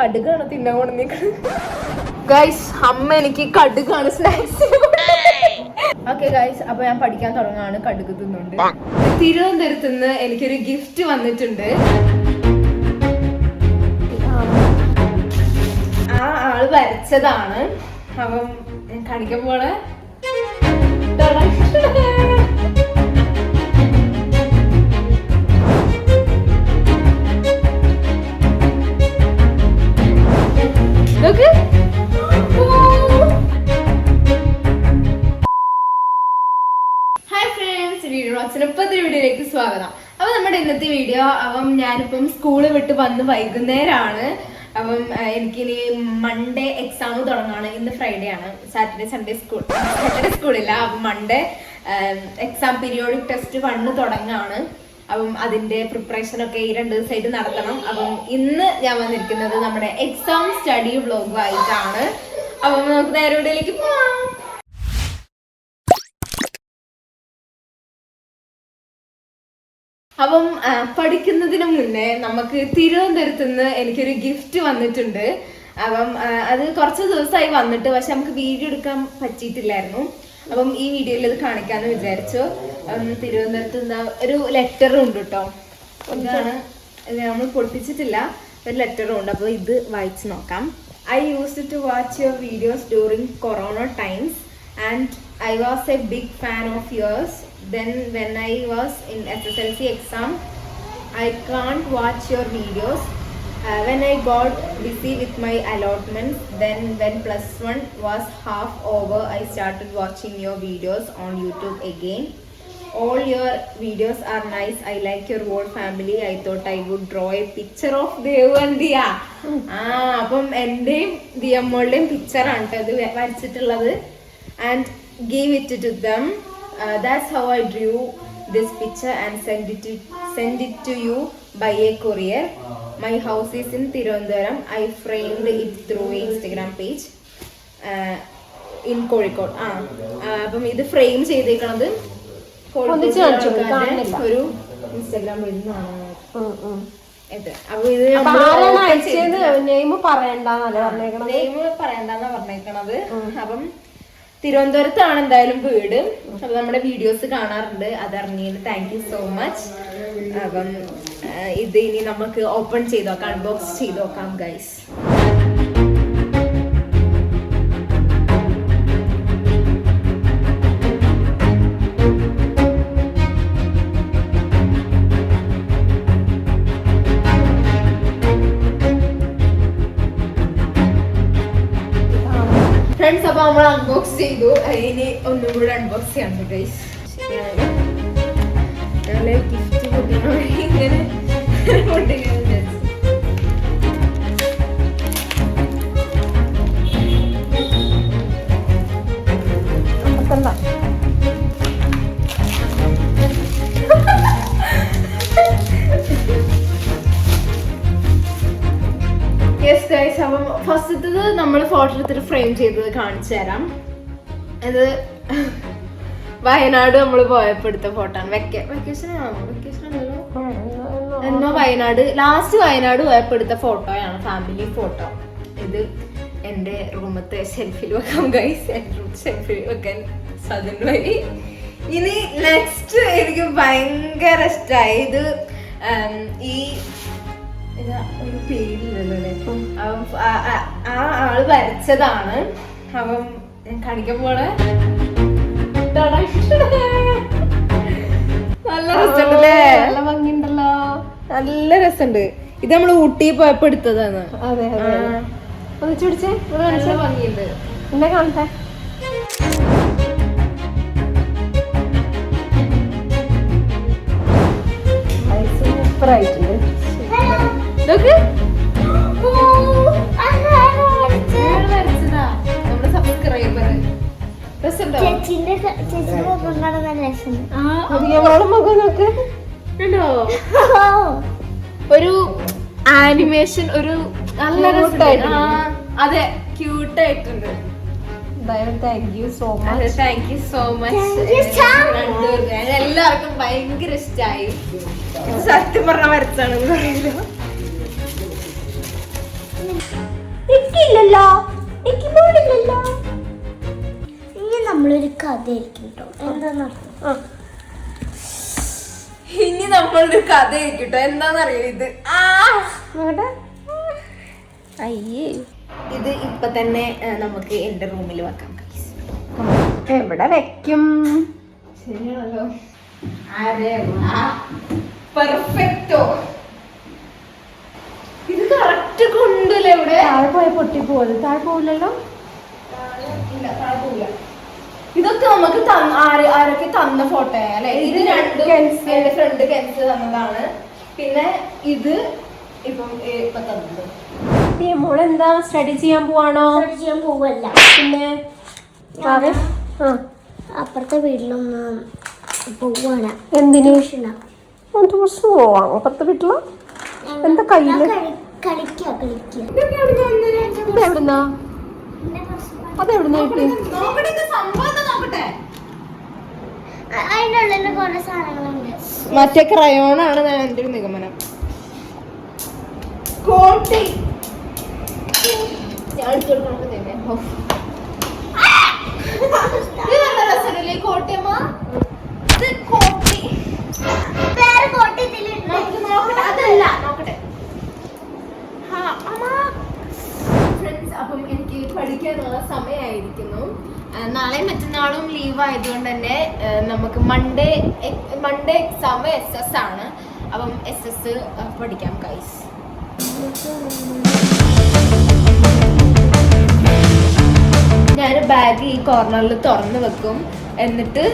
കടുകാണ് തിന്നാൻ കൊണ്ട് ഗൈസ് അമ്മ എനിക്ക് കടുകാണ് സ്നാക്സ് ഓക്കെ ഗൈസ് അപ്പൊ ഞാൻ പഠിക്കാൻ തുടങ്ങാണ് കടുക് തിന്നുണ്ട് തിരുവനന്തപുരത്ത് നിന്ന് എനിക്കൊരു ഗിഫ്റ്റ് വന്നിട്ടുണ്ട്. ആ ആൾ വരച്ചതാണ്. അപ്പം ഞാൻ കാണിക്കാൻ പോണേ. നോക്ക്. ഹായ് ഫ്രണ്ട്സ് വീഡിയോ റോക്സിന് ഇപ്പത്തെ വീഡിയോയിലേക്ക് സ്വാഗതം. അപ്പൊ നമ്മുടെ ഇന്നത്തെ വീഡിയോ അപ്പം ഞാനിപ്പം സ്കൂൾ വിട്ട് വന്ന് വൈകുന്നേരമാണ് അപ്പം എനിക്കിനി മൺഡേ എക്സാം തുടങ്ങാണ്. ഇന്ന് ഫ്രൈഡേ ആണ്. സാറ്റർഡേ സൺഡേ സ്കൂൾ സാറ്റർഡേ സ്കൂളില്ല അപ്പം Monday exam periodic test one തുടങ്ങാണ്. അപ്പം അതിന്റെ പ്രിപ്പറേഷൻ ഒക്കെ ഈ രണ്ട് ദിവസമായിട്ട് നടത്തണം. അപ്പം ഇന്ന് ഞാൻ വന്നിരിക്കുന്നത് നമ്മുടെ എക്സാം സ്റ്റഡി വ്ലോഗുമായിട്ടാണ് അപ്പം നമുക്ക് നേരെ ഇവിടെയിലേക്ക് പോവാം. അപ്പം പഠിക്കുന്നതിന് മുന്നേ നമുക്ക് തിരുവനന്തപുരത്ത് നിന്ന് എനിക്കൊരു ഗിഫ്റ്റ് വന്നിട്ടുണ്ട്. അപ്പം അത് കുറച്ച് ദിവസമായി വന്നിട്ട് പക്ഷെ നമുക്ക് വീഡിയോ എടുക്കാൻ പറ്റിയിട്ടില്ലായിരുന്നു. അപ്പം ഈ വീഡിയോയിൽ ഇത് കാണിക്കാന്ന് വിചാരിച്ചു. തിരുവനന്തപുരത്ത് നിന്ന് ഒരു ലെറ്ററും ഉണ്ട് കേട്ടോ ഇതാണ്. നമ്മൾ പൊട്ടിച്ചിട്ടില്ല ഒരു ലെറ്ററും ഉണ്ട്. അപ്പോൾ ഇത് വായിച്ചു നോക്കാം. I use to watch your videos during corona times and I was a big fan of yours was in S S L C exam I can't watch your videos. Uh, when I got busy with my allotments, then when plus one was half over, I started watching your videos on YouTube again. All your videos are nice. I like your whole family. I thought I would draw a picture of Devu and Diya. ആ അപ്പം എന്റെയും ദിയമ്മളുടെയും പിക്ചറാണ് കേട്ടോ ഇത് വരച്ചിട്ടുള്ളത് and give it to them that's how I drew this picture and send it to send it to you by a courier. My house is in I I framed it through page in Kozhikode ആ അപ്പം ഇത് frame ചെയ്തേക്കണത്. ഒരു Instagram. ഇത് അപ്പൊ ഇത്. Name പറയണ്ടെന്നല്ലേ പറഞ്ഞേക്കണത്? Name പറയണ്ടെന്നാ പറഞ്ഞേക്കണത്. അപ്പം തിരുവനന്തപുരത്താണ് എന്തായാലും വീട്. അപ്പൊ നമ്മുടെ വീഡിയോസ് കാണാറുണ്ട്. അതറിഞ്ഞതിന് താങ്ക് യു സോ മച്ച് അപ്പം ഇത് ഇനി നമുക്ക് ഓപ്പൺ ചെയ്ത് നോക്കാം അൺബോക്സ് ചെയ്ത് നോക്കാം ഗൈസ് ഫ്രണ്ട്സ് അപ്പൊ നമ്മൾ അൺബോക്സ് ചെയ്തു. ഇനി ഒന്നും കൂടെ അൺബോക്സ് ചെയ്യാണ്ട് ഗൈസ് ഗിഫ്റ്റ് ഇങ്ങനെ കൊണ്ടിങ്ങനെ വിചാരിച്ചു. യെസ് ഗൈസ് അപ്പം ഫസ്റ്റത്തത് നമ്മൾ ഫോട്ടോ എടുത്തിട്ട് ഫ്രെയിം ചെയ്തത് കാണിച്ചു തരാം ഇത് വയനാട് നമ്മൾ പോയപ്പോ എടുത്ത ഫോട്ടോ ആണ്. വെക്കേ വെക്കേഷൻ ആണോ? എന്നോ വയനാട്. ലാസ്റ്റ് വയനാട് പോയപ്പോ എടുത്ത ഫോട്ടോയാണ് ഫാമിലി ഫോട്ടോ ഇത് എന്റെ റൂമത്തെ സെൽഫിൽ വെക്കാം ഗൈസ് സെൽഫിൽ വെക്കാൻ വഴി. ഇനി നെക്സ്റ്റ് എനിക്ക് ഭയങ്കര ഇഷ്ടമായി ഇത് ഈ ഒരു പേരില്ലല്ലോ ആ- ആൾ വരച്ചതാണ്. അപ്പം കാണിക്കാൻ പോണേ. നല്ല രസമുണ്ടല്ലേ നല്ല ഭംഗിയുണ്ടല്ലോ. നല്ല രസമുണ്ട്. ഇത് നമ്മൾ ഊട്ടി പോയപ്പോ എടുത്തതാണ്. അതെ. ഒന്ന് ചുടിച്ചേ നല്ല ഭംഗിയുണ്ട്. എന്നെ കാണട്ടെ. സൂപ്പറായിട്ടുണ്ട്. നോക്ക്. ഇയാൾ വരച്ചതാ. നമ്മുടെ സബ്സ്ക്രൈബർ ചേച്ചിന്റെ ചേച്ചിന്റെ മുഖം നല്ല രസമുണ്ട്. ഒരു ആനിമേഷൻ ഒരു നല്ല അതെ ക്യൂട്ട് ആയിട്ടുണ്ട്. എന്തായാലും താങ്ക് യു സോ അതെ much thank you so much Thank you so രണ്ടുപേർക്കും എല്ലാവർക്കും ഭയങ്കര ഇഷ്ടമായി സത്യം പറഞ്ഞ വരച്ചാണെന്ന് പറയില്ല ഇല്ലല്ലോ നമ്മളൊരു കഥ ആയിരിക്കും കേട്ടോ എന്താന്നർത്ഥം ആ. ഇനി നമ്മളൊരു കഥ കേട്ടോ എന്താന്നറിയില്ല ഇത്? ആ. അയ്യേ. ഇത് ഇപ്പൊ തന്നെ നമുക്ക് എന്റെ റൂമിൽ വെക്കാം. എവിടെ വെക്കും? ശരിയാണല്ലോ. പെർഫെക്റ്റോ ഇത് കറക്റ്റ് കൊണ്ടല്ലേ ഇവിടെ? താഴെ പോയ പൊട്ടി പോവത് താഴെ പോവില്ലല്ലോ? ഇല്ല, താഴെ പോവില്ല. ഇതൊക്കെ നമുക്ക് ആരൊക്കെ തന്ന ഫോട്ടോ അല്ലെ? ഇത് രണ്ടും കെൻസ്. എന്റെ ഫ്രണ്ട് കെൻസ് തന്നതാണ്. പിന്നെ ഇത് ഇപ്പം ഇപ്പൊ തന്നത്. ഈ മോളെന്താ സ്റ്റഡി ചെയ്യാൻ പോവാണോ? ചെയ്യാൻ പോവല്ല. പിന്നെ അപ്പുറത്തെ വീട്ടിലൊന്ന് പോവാണ്. എന്തിനു? പോവാം. അപ്പുറത്തെ വീട്ടിൽ? എന്താ കയ്യിൽ? കളിക്കാ എവിടുന്നാ അത് എവിടുന്ന കിട്ടി മറ്റേ ക്രയോൺ ആണ് ഞാൻ എന്റെ ഒരു നിഗമനം. കോട്ടി. കോട്ടിയമ്മ കോട്ടി കോട്ട. അതല്ല നോക്കട്ടെ ആ, അമ്മ. Friends, അപ്പം എനിക്ക് പഠിക്കാനുള്ള സമയമായിരിക്കുന്നു നാളെ മറ്റന്നാളും ലീവ് ആയതുകൊണ്ട് തന്നെ നമുക്ക് Monday Monday exam S S ആണ്. അപ്പം എസ് എസ് പഠിക്കാം കൈസ് ഞാൻ ബാഗ് ഈ കോർണറിൽ തുറന്ന് വെക്കും. എന്നിട്ട്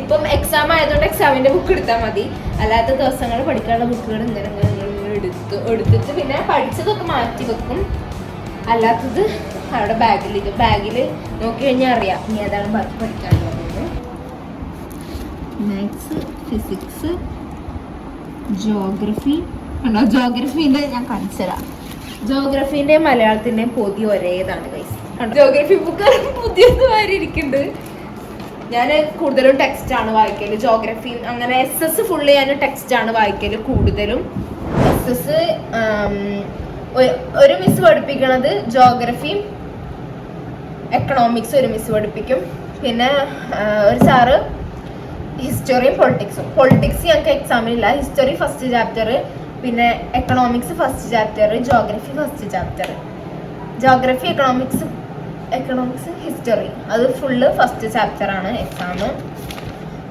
ഇപ്പം എക്സാം ആയതുകൊണ്ട് എക്സാമിന്റെ ബുക്ക് എടുത്താൽ മതി. അല്ലാത്ത ദിവസങ്ങൾ പഠിക്കാനുള്ള ബുക്കുകൾ എന്തെങ്കിലും എടുത്ത് എടുത്തിട്ട് പിന്നെ പഠിച്ചതൊക്കെ മാറ്റി വെക്കും. അല്ലാത്തത് അവിടെ ബാഗിൽ ബാഗിൽ നോക്കി കഴിഞ്ഞാൽ അറിയാം. ഇനി ഏതാണ് ബാക്കി പഠിക്കാനുള്ളത്. മാത്സ് ഫിസിക്സ് ജോഗ്രഫി ഉണ്ടോ ജോഗ്രഫീന്റെ ഞാൻ കാണിച്ചു തരാം. ജോഗ്രഫീന്റെയും മലയാളത്തിന്റെയും പൊതി ഒരേതാണ് കൈസ് ജോഗ്രഫി ബുക്ക് മാതിരി ഇരിക്കുന്നുണ്ട്. ഞാൻ കൂടുതലും ടെക്സ്റ്റ് ആണ് ജോഗ്രഫി അങ്ങനെ എസ് എസ് ഫുള്ള് ഞാൻ ടെക്സ്റ്റ് ആണ് കൂടുതലും. എസ് എസ് ഒരു മിസ് പഠിപ്പിക്കണത് ജോഗ്രഫിയും എക്കണോമിക്സ് ഒരു മിസ് പഠിപ്പിക്കും. പിന്നെ ഒരു സാറ് ഹിസ്റ്ററിയും പൊളിറ്റിക്സും പൊളിറ്റിക്സ് ഞങ്ങൾക്ക് എക്സാമിനില്ല ഹിസ്റ്ററി ഫസ്റ്റ് ചാപ്റ്റർ പിന്നെ economics first chapter geography first chapter geography economics economics history അത് ഫുള്ള് ഫസ്റ്റ് ചാപ്റ്റർ ആണ് എക്സാം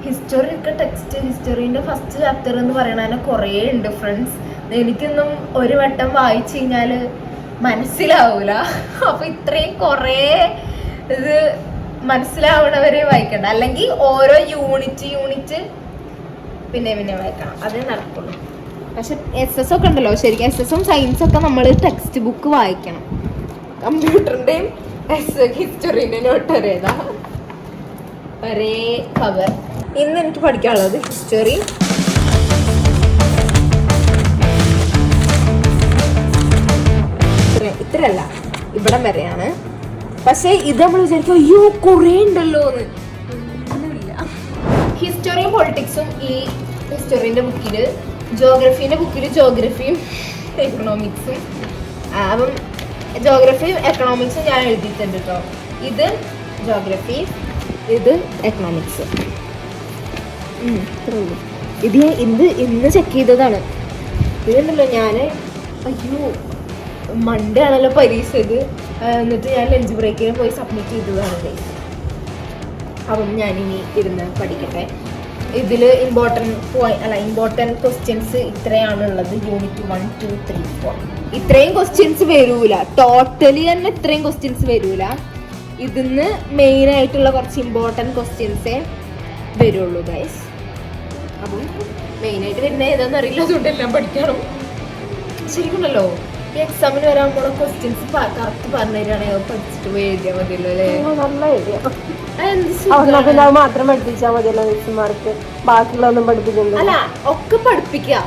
ഹിസ്റ്ററി ഒക്കെ ടെക്സ്റ്റ് ഹിസ്റ്ററീന്റെ ഫസ്റ്റ് ചാപ്റ്റർ എന്ന് പറയണതിന് കുറേ ഉണ്ട് ഫ്രണ്ട്സ് എനിക്കൊന്നും ഒരു വട്ടം വായിച്ചു കഴിഞ്ഞാൽ മനസ്സിലാവൂല. അപ്പൊ ഇത്രയും കുറേ ഇത് മനസ്സിലാവണവരെ വായിക്കണ്ട. അല്ലെങ്കിൽ ഓരോ യൂണിറ്റ് യൂണിറ്റ് പിന്നെ പിന്നെ വായിക്കണം. അതേ നടക്കുള്ളൂ. പക്ഷെ എസ് എസ് ഒക്കെ ഉണ്ടല്ലോ. ശരിക്കും എസ് എസും സയൻസും ഒക്കെ നമ്മൾ ടെക്സ്റ്റ് ബുക്ക് വായിക്കണം. കമ്പ്യൂട്ടറിന്റെയും എസ് ഹിസ്റ്ററിന്റെ നോട്ട് ഒരേതാ ഒരേ കവർ ഇന്ന് എനിക്ക് പഠിക്കാനുള്ളത് ഹിസ്റ്ററി ഇവിടം വരെയാണ്. പക്ഷേ ഇത് നമ്മൾ വിചാരിക്കും അയ്യോ കുറേ ഉണ്ടല്ലോ എന്ന്. ഹിസ്റ്ററിയും പൊളിറ്റിക്സും ഈ ഹിസ്റ്ററിന്റെ ബുക്കിൽ ജോഗ്രഫീന്റെ ബുക്കിൽ ജോഗ്രഫിയും എക്കണോമിക്സും അപ്പം ജോഗ്രഫിയും എക്കണോമിക്സും ഞാൻ എഴുതിയിട്ടുണ്ട് കേട്ടോ ഇത് ജോഗ്രഫി ഇത് എക്കണോമിക്സ് ഇത് ഇന്ന് ഇന്ന് ചെക്ക് ചെയ്തതാണ്. ഇതുണ്ടല്ലോ ഞാൻ അയ്യോ മൺഡേ ആണല്ലോ പരീക്ഷ ഇത്. എന്നിട്ട് ഞാൻ ലഞ്ച് ബ്രേക്കിന് പോയി സബ്മിറ്റ് ചെയ്തതാണ്. അപ്പം ഞാനിനി ഇരുന്ന് പഠിക്കട്ടെ. ഇതിൽ ഇമ്പോർട്ടന്റ് പോയിന്റ് അല്ല important questions ഇത്രയാണുള്ളത്. Unit one two three four ഇത്രയും ക്വസ്റ്റ്യൻസ് വരൂല. ടോട്ടലി തന്നെ ഇത്രയും ക്വസ്റ്റ്യൻസ് വരൂല. ഇതിന്ന് മെയിൻ ആയിട്ടുള്ള കുറച്ച് ഇമ്പോർട്ടന്റ് ക്വസ്റ്റ്യൻസേ വരുള്ളൂ ഗൈസ് അപ്പം മെയിനായിട്ട് വരുന്ന ഏതാണെന്ന് അറിയില്ല. അതുകൊണ്ട് എല്ലാം പഠിക്കണം ശരിക്കുണ്ടല്ലോ. ഈ എക്സാമിന് വരാൻ പോണ ക്വസ്റ്റ്യൻസ് കറക്റ്റ് പറഞ്ഞു തരികയാണെങ്കിൽ അത് പഠിച്ചിട്ട് പോയി എഴുതിയാൽ മതിയല്ലോ അല്ലേ? ഓ, നല്ല ഐഡിയ അതെന്ത് അവിടെ പിന്നെ അത് മാത്രം പഠിപ്പിച്ചാൽ മതിയല്ലോ മിസ്സുമാർക്ക് ബാക്കിയുള്ളതൊന്നും പഠിപ്പിക്കുന്നില്ല അല്ല ഒക്കെ പഠിപ്പിക്കുക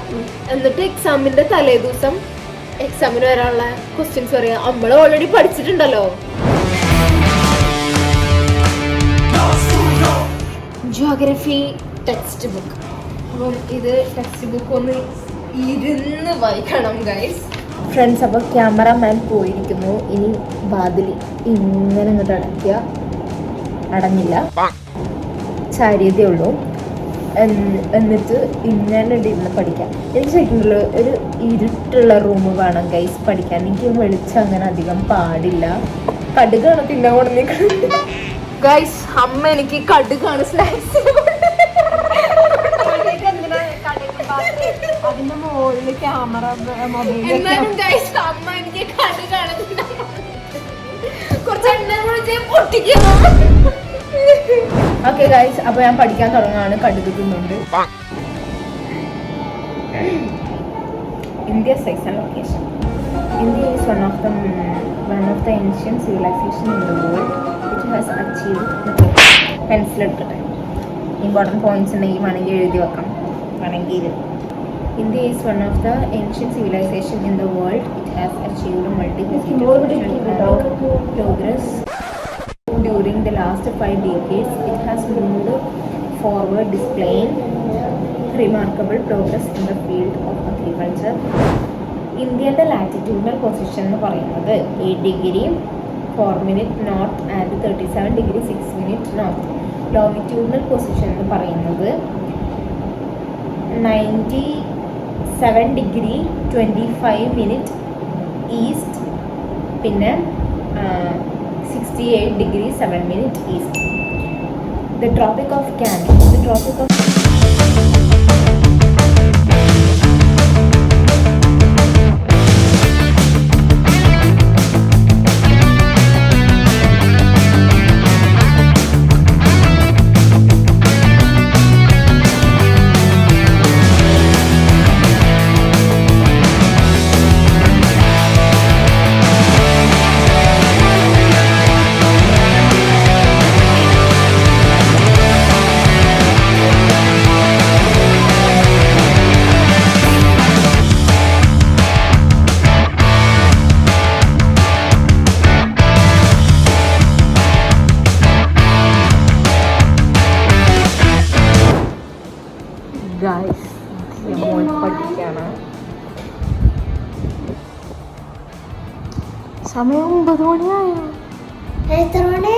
എന്നിട്ട് എക്സാമിന്റെ തലേ ദിവസം എക്സാമിന് വരാനുള്ള ക്വസ്റ്റ്യൻസ് പറയാ. നമ്മൾ ഓൾറെഡി പഠിച്ചിട്ടുണ്ടല്ലോ. ജോഗ്രഫി ടെക്സ്റ്റ് ബുക്ക് അപ്പം ഇത് ടെക്സ്റ്റ് ബുക്ക് ഒന്ന് ഇരുന്ന് വായിക്കണം ഗൈസ് ഫ്രണ്ട്സ് അപ്പോൾ ക്യാമറമാൻ പോയിരിക്കുന്നു. ഇനി വാതിൽ ഇങ്ങനെ ഇങ്ങോട്ട് അടയ്ക്കുക. അടഞ്ഞില്ല. ചാരിയതേ ഉള്ളൂ. എന്ന്- എന്നിട്ട് ഇങ്ങനെ ഇരുന്ന് പഠിക്കാം. എനിക്ക് ശരിക്കുള്ള ഒരു ഇരുട്ടുള്ള റൂം വേണം ഗൈസ് പഠിക്കാൻ. എനിക്ക് വെളിച്ചം അങ്ങനെ അധികം പാടില്ല. കടുകാണ് പിന്നെ കൊണ്ടിരിക്കുന്നത് ഗൈസ് അമ്മ എനിക്ക് കടുകാണ് സ്നാക്സ് അതിന്റെ മുകളിൽ ക്യാമറ മൊബൈൽ എന്നാലും ഗൈസ് അമ്മ എനിക്ക് കടുകാണ് കുറച്ച് എണ്ണ കുഴിച്ച് പൊട്ടിക്കുന്നു. ഓക്കെ ഗൈസ് അപ്പൊ ഞാൻ പഠിക്കാൻ തുടങ്ങാണ് കണ്ടുപിടിക്കുന്നുണ്ട് India size and location India is one of the one of the ancient civilisation in the world which has achieve pencil എടുക്കട്ടെ ഇമ്പോർട്ടന്റ് പോയിന്റ്സ് ഉണ്ടെങ്കിൽ വേണമെങ്കിൽ എഴുതി വെക്കാം. വേണമെങ്കിൽ India is one of the ancient civilisation in the world it has achieved multi progress during the last five decades, it has moved forward, displaying remarkable progress in the field of agriculture. ഇന്ത്യയുടെ latitudinal position എന്ന് പറയുന്നത് eight degree four minute north and thirty seven degree six minute north longitudinal position എന്ന് പറയുന്നത് ninety seven degree twenty five minute east പിന്നെ sixty eight degree seven minute east the tropic of cancer the tropic of സമയം ഒമ്പത് മണിയായോ എത്ര മണി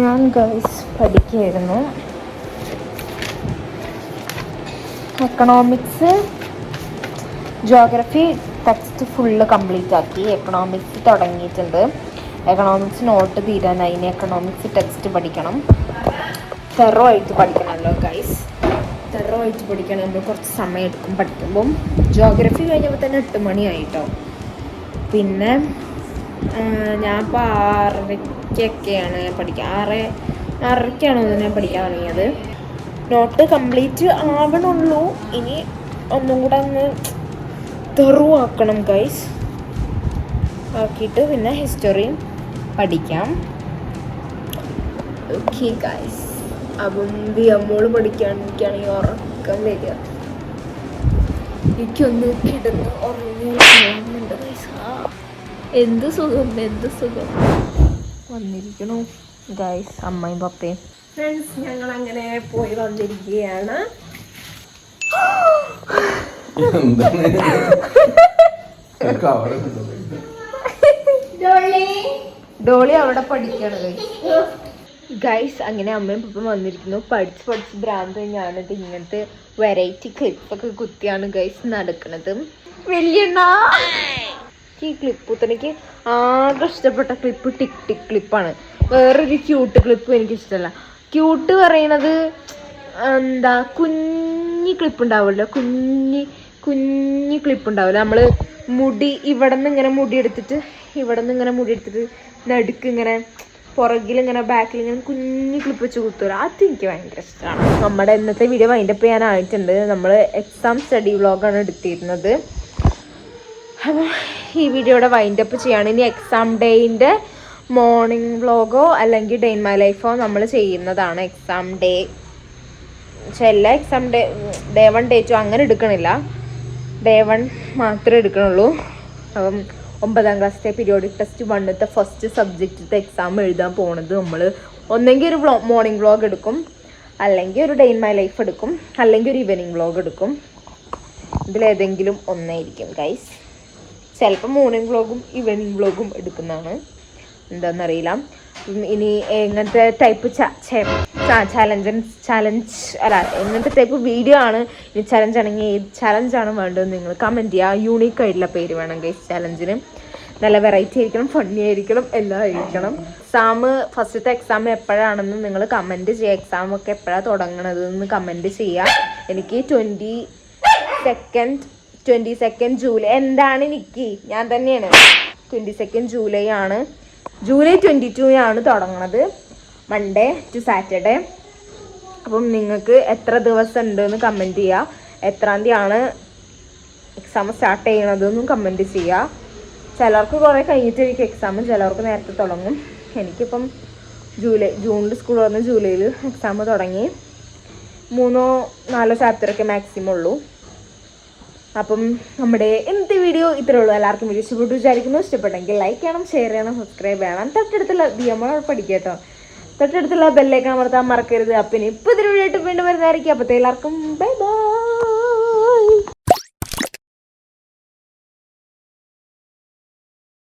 ഞാൻ guys പഠിക്കായിരുന്നു economics geography text full complete ആക്കി. എക്കണോമിക്സ് തുടങ്ങിയിട്ടുണ്ട്. എക്കണോമിക്സ് നോട്ട് തീരാനായി. ഇനി എക്കണോമിക്സ് ടെക്സ്റ്റ് പഠിക്കണം. തെറോ ആയിട്ട് പഠിക്കണമല്ലോ ഗൈസ് ആയിട്ട് പഠിക്കണം. നമ്മൾ കുറച്ച് സമയം എടുക്കും പഠിക്കുമ്പം. ജോഗ്രഫി കഴിഞ്ഞപ്പോൾ തന്നെ എട്ട് മണിയായിട്ടോ പിന്നെ ആ, ഞാൻ ഇപ്പോൾ ആറരയ്ക്കൊക്കെയാണ് പഠിക്കുക ആറ് ആറരയ്ക്കാണ് ഞാൻ പഠിക്കാൻ തുടങ്ങിയത്. നോട്ട് കംപ്ലീറ്റ് ആവണുള്ളൂ. ഇനി ഒന്നും കൂടെ ഒന്ന് തെറുവാക്കണം ഗൈസ് ആക്കിയിട്ട് പിന്നെ ഹിസ്റ്ററിയും പഠിക്കാം. ഓക്കെ ഗൈസ് അപ്പം വിയമ്മോൾ പഠിക്കാണ്ടിരിക്കുകയാണെങ്കിൽ ഉറക്കം വരിക. എനിക്കൊന്ന് കിടന്ന് ഉറങ്ങി പോകുന്നുണ്ട് എന്ത് സുഖം എന്ത് സുഖം. വന്നിരിക്കണു. ഗൈസ് അമ്മയും പപ്പയും. ഫ്രണ്ട്സ് ഞങ്ങൾ അങ്ങനെ പോയി വന്നിരിക്കുകയാണ്. ഡോളി അവിടെ പഠിക്കണത് ഗൈസ് ഗൈസ് അങ്ങനെ അമ്മയും പപ്പയും വന്നിരിക്കുന്നു. പഠിച്ച് പഠിച്ച് ഭ്രാന്ത് ഞാനത് ഇങ്ങനത്തെ വെറൈറ്റി ക്ലിപ്പൊക്കെ കുത്തിയാണ് ഗൈസ് നടക്കുന്നത് വലിയണ്ണ! ഈ ക്ലിപ്പ് തനിക്ക് ആകെ ഇഷ്ടപ്പെട്ട ക്ലിപ്പ് ടിക് ടിക് ക്ലിപ്പാണ് വേറൊരു ക്യൂട്ട് ക്ലിപ്പ് എനിക്ക് ഇഷ്ടമല്ല. ക്യൂട്ട് പറയണത് എന്താ കുഞ്ഞി ക്ലിപ്പ് ഉണ്ടാവുമല്ലോ. കുഞ്ഞി കുഞ്ഞി ക്ലിപ്പ് ഉണ്ടാവില്ല നമ്മൾ മുടി ഇവിടെ നിന്ന് ഇങ്ങനെ മുടി എടുത്തിട്ട് ഇവിടെ നിന്ന് ഇങ്ങനെ മുടി എടുത്തിട്ട് നടുക്ക് ഇങ്ങനെ പുറകിൽ ഇങ്ങനെ ബാക്കിൽ ഇങ്ങനെ കുഞ്ഞു ക്ലിപ്പ് വെച്ച് അത് എനിക്ക് ഭയങ്കര ഇഷ്ടമാണ് നമ്മുടെ ഇന്നത്തെ വീഡിയോ വൈൻഡപ്പ് ചെയ്യാനായിട്ടുണ്ട്. നമ്മൾ എക്സാം സ്റ്റഡി വ്ളോഗാണ് എടുത്തിരുന്നത്. അപ്പോൾ ഈ വീഡിയോയുടെ വൈൻഡപ്പ് ചെയ്യാണ്. ഇനി എക്സാം ഡേയിന്റെ മോർണിംഗ് വ്ളോഗോ അല്ലെങ്കിൽ ഡേ ഇൻ മൈ ലൈഫോ നമ്മൾ ചെയ്യുന്നതാണ് എക്സാം ഡേ പക്ഷെ എല്ലാ exam day day one day two അങ്ങനെ എടുക്കണില്ല. ഡേ വൺ മാത്രമേ എടുക്കണുള്ളൂ. അപ്പം ഒമ്പതാം ക്ലാസ്സിലെ പീരിയോഡിക് ടെസ്റ്റ് വണ്ണത്തെ ഫസ്റ്റ് സബ്ജക്റ്റിലത്തെ എക്സാം എഴുതാൻ പോണത് നമ്മൾ ഒന്നെങ്കിൽ ഒരു വ്ളോ മോർണിംഗ് വ്ളോഗ് എടുക്കും. അല്ലെങ്കിൽ ഒരു ഡേ ഇൻ മൈ ലൈഫ് എടുക്കും. അല്ലെങ്കിൽ ഒരു ഈവനിങ് വ്ളോഗ് എടുക്കും. ഇതിലേതെങ്കിലും ഒന്നായിരിക്കും ഗൈസ് ചിലപ്പോൾ മോർണിംഗ് വ്ളോഗും ഈവനിങ് വ്ളോഗും എടുക്കുന്നതാണ്. എന്താണെന്നറിയില്ല ഇനി എങ്ങനത്തെ ടൈപ്പ് ചാലഞ്ച് ചാലഞ്ച് അല്ല എങ്ങനത്തെ ടൈപ്പ് വീഡിയോ ആണ് ഇനി ചലഞ്ച് ആണെങ്കിൽ ഏത് ചലഞ്ചാണ് വേണ്ടതെന്ന് നിങ്ങൾ കമന്റ് ചെയ്യുക. യൂണീക്ക് ആയിട്ടുള്ള പേര് വേണം ഗൈസ് ചലഞ്ചിന് നല്ല വെറൈറ്റി ആയിരിക്കണം ഫണ്ണി ആയിരിക്കണം എല്ലാം ആയിരിക്കണം. എക്സാം ഫസ്റ്റത്തെ എക്സാം എപ്പോഴാണെന്ന് നിങ്ങൾ കമന്റ് ചെയ്യുക. എക്സാം ഒക്കെ എപ്പോഴാണ് തുടങ്ങണത് എന്ന് കമന്റ് ചെയ്യുക. എനിക്ക് twenty second twenty second July എന്താണ് എനിക്ക്? ഞാൻ തന്നെയാണ്. ട്വന്റി സെക്കൻഡ് ജൂലൈ ആണ്. ജൂലൈ ട്വന്റി ടുവിനാണ് തുടങ്ങുന്നത് മൺഡേ ടു സാറ്റർഡേ അപ്പം നിങ്ങൾക്ക് എത്ര ദിവസം ഉണ്ടെന്ന് കമന്റ് ചെയ്യുക എത്രാം തീയതിയാണ് എക്സാം സ്റ്റാർട്ട് ചെയ്യണതെന്നും കമന്റ് ചെയ്യുക ചിലർക്ക് കുറേ കഴിഞ്ഞിട്ടായിരിക്കും എക്സാം ചിലർക്ക് നേരത്തെ തുടങ്ങും. എനിക്കിപ്പം ജൂലൈ ജൂണിൽ സ്കൂൾ തുറന്ന് ജൂലൈയിൽ എക്സാം തുടങ്ങി. മൂന്നോ നാലോ ചാപ്റ്ററൊക്കെ മാക്സിമം ഉള്ളൂ. അപ്പം നമ്മുടെ ഇന്നത്തെ വീഡിയോ ഇത്രേ ഉള്ളൂ. എല്ലാവർക്കും വീഡിയോ ഇഷ്ടപ്പെട്ടു വിചാരിക്കുന്നു. ഇഷ്ടപ്പെട്ടെങ്കിൽ ലൈക്ക് ചെയ്യണം ഷെയർ ചെയ്യണം സബ്സ്ക്രൈബ് ചെയ്യണം. തൊട്ടടുത്തുള്ള ദിയമ്മ പഠിക്കട്ടോ തൊട്ടടുത്തുള്ള ബെല്ലേക്ക് അമർത്താൻ മറക്കരുത്. അപ്പം ഇനി ഇപ്പോൾ ഇതിന് വീഡിയോ വീണ്ടും വരുന്നതായിരിക്കും. അപ്പോഴത്തെ എല്ലാവർക്കും ബൈ ബൈ